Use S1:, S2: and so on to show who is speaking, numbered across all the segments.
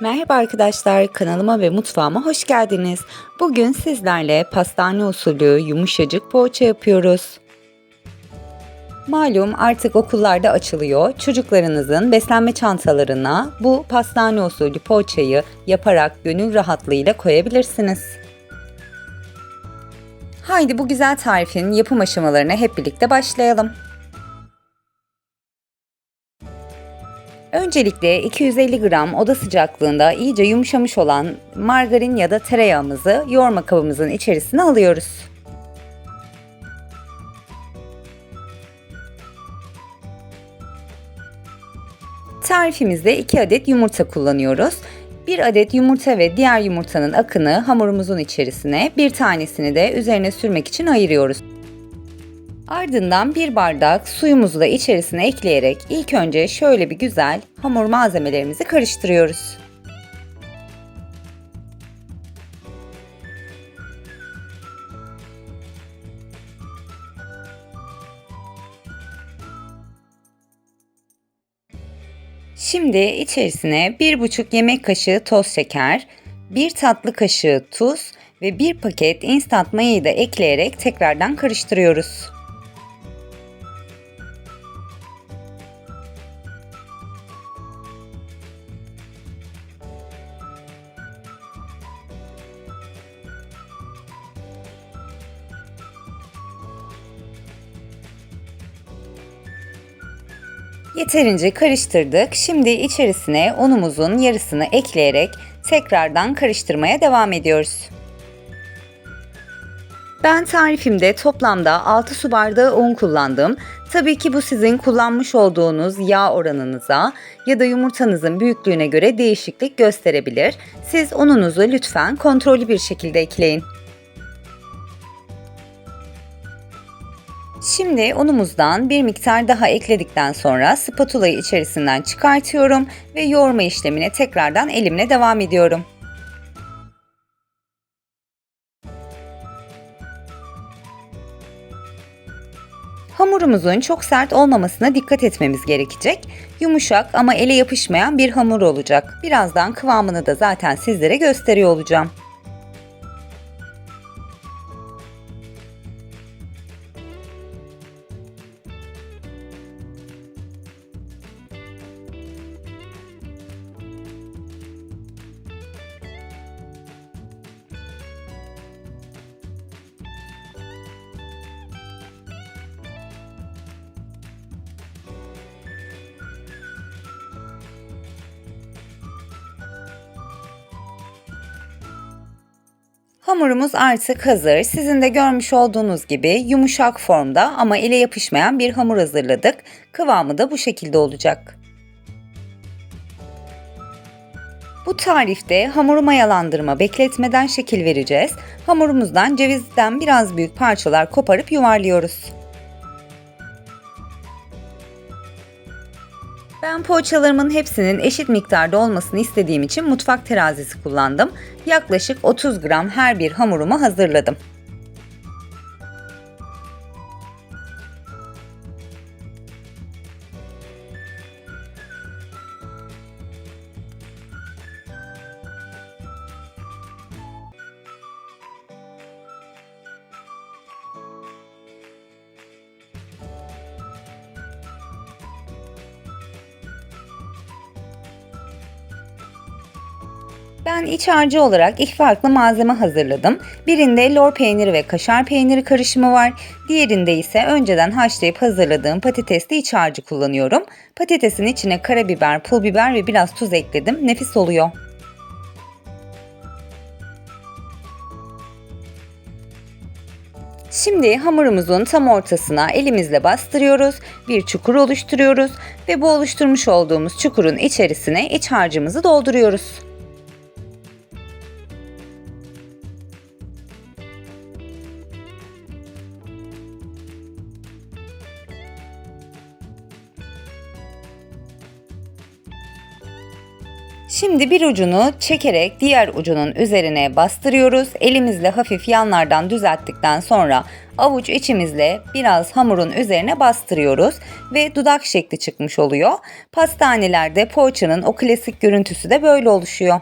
S1: Merhaba arkadaşlar, kanalıma ve mutfağıma hoş geldiniz. Bugün sizlerle pastane usulü yumuşacık poğaça yapıyoruz. Malum artık okullarda açılıyor. Çocuklarınızın beslenme çantalarına bu pastane usulü poğaçayı yaparak gönül rahatlığıyla koyabilirsiniz. Haydi bu güzel tarifin yapım aşamalarına hep birlikte başlayalım. Öncelikle 250 gram oda sıcaklığında iyice yumuşamış olan margarin ya da tereyağımızı yoğurma kabımızın içerisine alıyoruz. Tarifimizde 2 adet yumurta kullanıyoruz. 1 adet yumurta ve diğer yumurtanın akını hamurumuzun içerisine, bir tanesini de üzerine sürmek için ayırıyoruz. Ardından bir bardak suyumuzu da içerisine ekleyerek ilk önce şöyle bir güzel hamur malzemelerimizi karıştırıyoruz. Şimdi içerisine 1,5 yemek kaşığı toz şeker, 1 tatlı kaşığı tuz ve 1 paket instant mayayı da ekleyerek tekrardan karıştırıyoruz. Yeterince karıştırdık. Şimdi içerisine unumuzun yarısını ekleyerek tekrardan karıştırmaya devam ediyoruz. Ben tarifimde toplamda 6 su bardağı un kullandım. Tabii ki bu sizin kullanmış olduğunuz yağ oranınıza ya da yumurtanızın büyüklüğüne göre değişiklik gösterebilir. Siz ununuzu lütfen kontrollü bir şekilde ekleyin. Şimdi unumuzdan bir miktar daha ekledikten sonra spatulayı içerisinden çıkartıyorum ve yoğurma işlemine tekrardan elimle devam ediyorum. Hamurumuzun çok sert olmamasına dikkat etmemiz gerekecek. Yumuşak ama ele yapışmayan bir hamur olacak. Birazdan kıvamını da zaten sizlere gösteriyor olacağım. Hamurumuz artık hazır. Sizin de görmüş olduğunuz gibi yumuşak formda ama ele yapışmayan bir hamur hazırladık. Kıvamı da bu şekilde olacak. Bu tarifte hamuru mayalandırma bekletmeden şekil vereceğiz. Hamurumuzdan cevizden biraz büyük parçalar koparıp yuvarlıyoruz. Ben poğaçalarımın hepsinin eşit miktarda olmasını istediğim için mutfak terazisi kullandım. Yaklaşık 30 gram her bir hamurumu hazırladım. Ben iç harcı olarak iki farklı malzeme hazırladım. Birinde lor peyniri ve kaşar peyniri karışımı var. Diğerinde ise önceden haşlayıp hazırladığım patatesli iç harcı kullanıyorum. Patatesin içine karabiber, pul biber ve biraz tuz ekledim. Nefis oluyor. Şimdi hamurumuzun tam ortasına elimizle bastırıyoruz, bir çukur oluşturuyoruz ve bu oluşturmuş olduğumuz çukurun içerisine iç harcımızı dolduruyoruz. Şimdi bir ucunu çekerek diğer ucunun üzerine bastırıyoruz. Elimizle hafif yanlardan düzelttikten sonra avuç içimizle biraz hamurun üzerine bastırıyoruz ve dudak şekli çıkmış oluyor. Pastanelerde poğaçanın o klasik görüntüsü de böyle oluşuyor.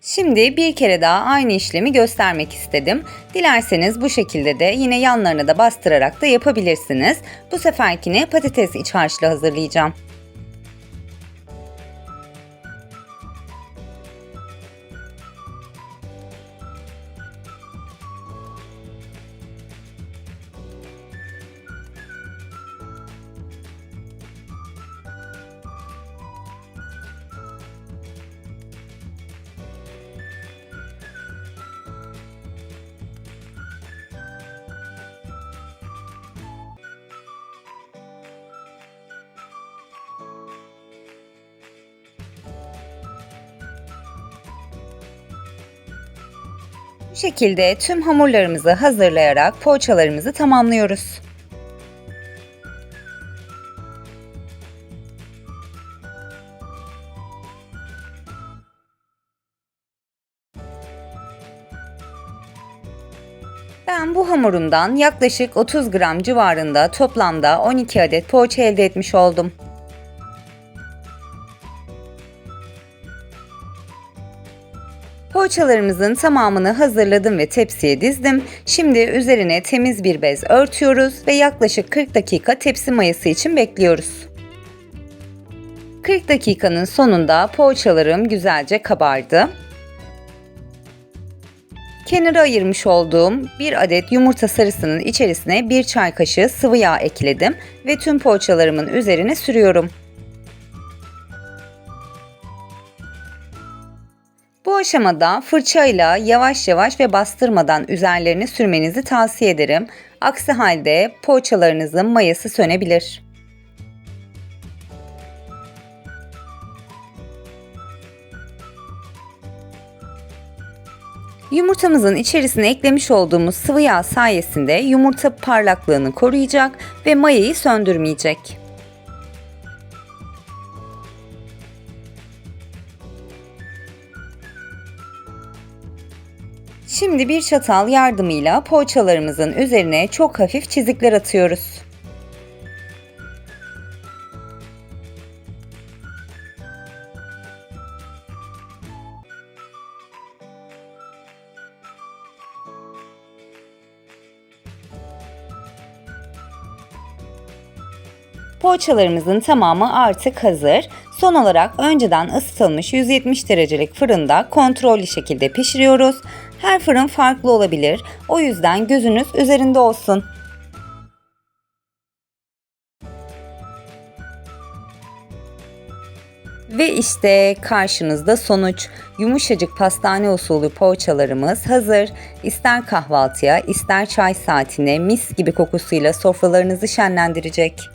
S1: Şimdi bir kere daha aynı işlemi göstermek istedim. Dilerseniz bu şekilde de yine yanlarına da bastırarak da yapabilirsiniz. Bu seferkini patates iç harçlı hazırlayacağım. Bu şekilde tüm hamurlarımızı hazırlayarak poğaçalarımızı tamamlıyoruz. Ben bu hamurumdan yaklaşık 30 gram civarında toplamda 12 adet poğaça elde etmiş oldum. Poğaçalarımızın tamamını hazırladım ve tepsiye dizdim. Şimdi üzerine temiz bir bez örtüyoruz ve yaklaşık 40 dakika tepsi mayası için bekliyoruz. 40 dakikanın sonunda poğaçalarım güzelce kabardı. Kenara ayırmış olduğum bir adet yumurta sarısının içerisine bir çay kaşığı sıvı yağ ekledim ve tüm poğaçalarımın üzerine sürüyorum. Bu aşamada fırçayla yavaş yavaş ve bastırmadan üzerlerine sürmenizi tavsiye ederim. Aksi halde poğaçalarınızın mayası sönebilir. Yumurtamızın içerisine eklemiş olduğumuz sıvı yağ sayesinde yumurta parlaklığını koruyacak ve mayayı söndürmeyecek. Şimdi bir çatal yardımıyla poğaçalarımızın üzerine çok hafif çizikler atıyoruz. Poğaçalarımızın tamamı artık hazır. Son olarak önceden ısıtılmış 170 derecelik fırında kontrollü şekilde pişiriyoruz. Her fırın farklı olabilir. O yüzden gözünüz üzerinde olsun. Ve işte karşınızda sonuç. Yumuşacık pastane usulü poğaçalarımız hazır. İster kahvaltıya, ister çay saatine mis gibi kokusuyla sofralarınızı şenlendirecek.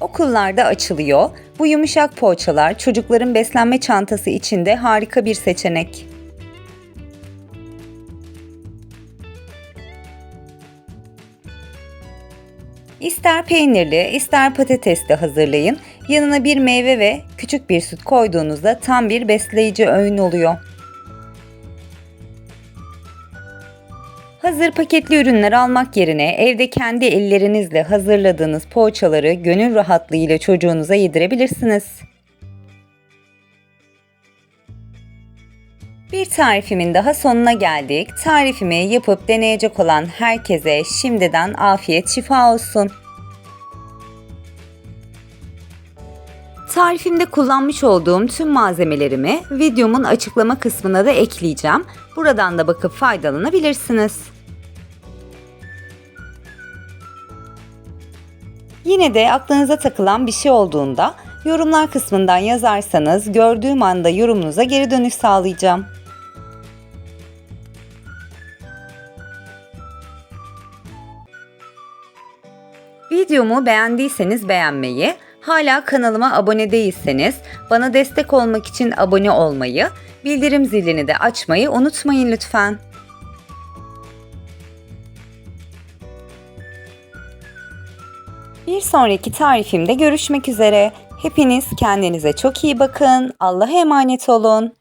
S1: Okullarda açılıyor. Bu yumuşak poğaçalar çocukların beslenme çantası içinde harika bir seçenek. İster peynirli, ister patatesli hazırlayın. Yanına bir meyve ve küçük bir süt koyduğunuzda tam bir besleyici öğün oluyor. Hazır paketli ürünler almak yerine evde kendi ellerinizle hazırladığınız poğaçaları gönül rahatlığıyla çocuğunuza yedirebilirsiniz. Bir tarifimin daha sonuna geldik. Tarifimi yapıp deneyecek olan herkese şimdiden afiyet şifa olsun. Tarifimde kullanmış olduğum tüm malzemelerimi videomun açıklama kısmına da ekleyeceğim. Buradan da bakıp faydalanabilirsiniz. Yine de aklınıza takılan bir şey olduğunda yorumlar kısmından yazarsanız gördüğüm anda yorumunuza geri dönüş sağlayacağım. Videomu beğendiyseniz beğenmeyi, hala kanalıma abone değilseniz bana destek olmak için abone olmayı, bildirim zilini de açmayı unutmayın lütfen. Bir sonraki tarifimde görüşmek üzere. Hepiniz kendinize çok iyi bakın. Allah'a emanet olun.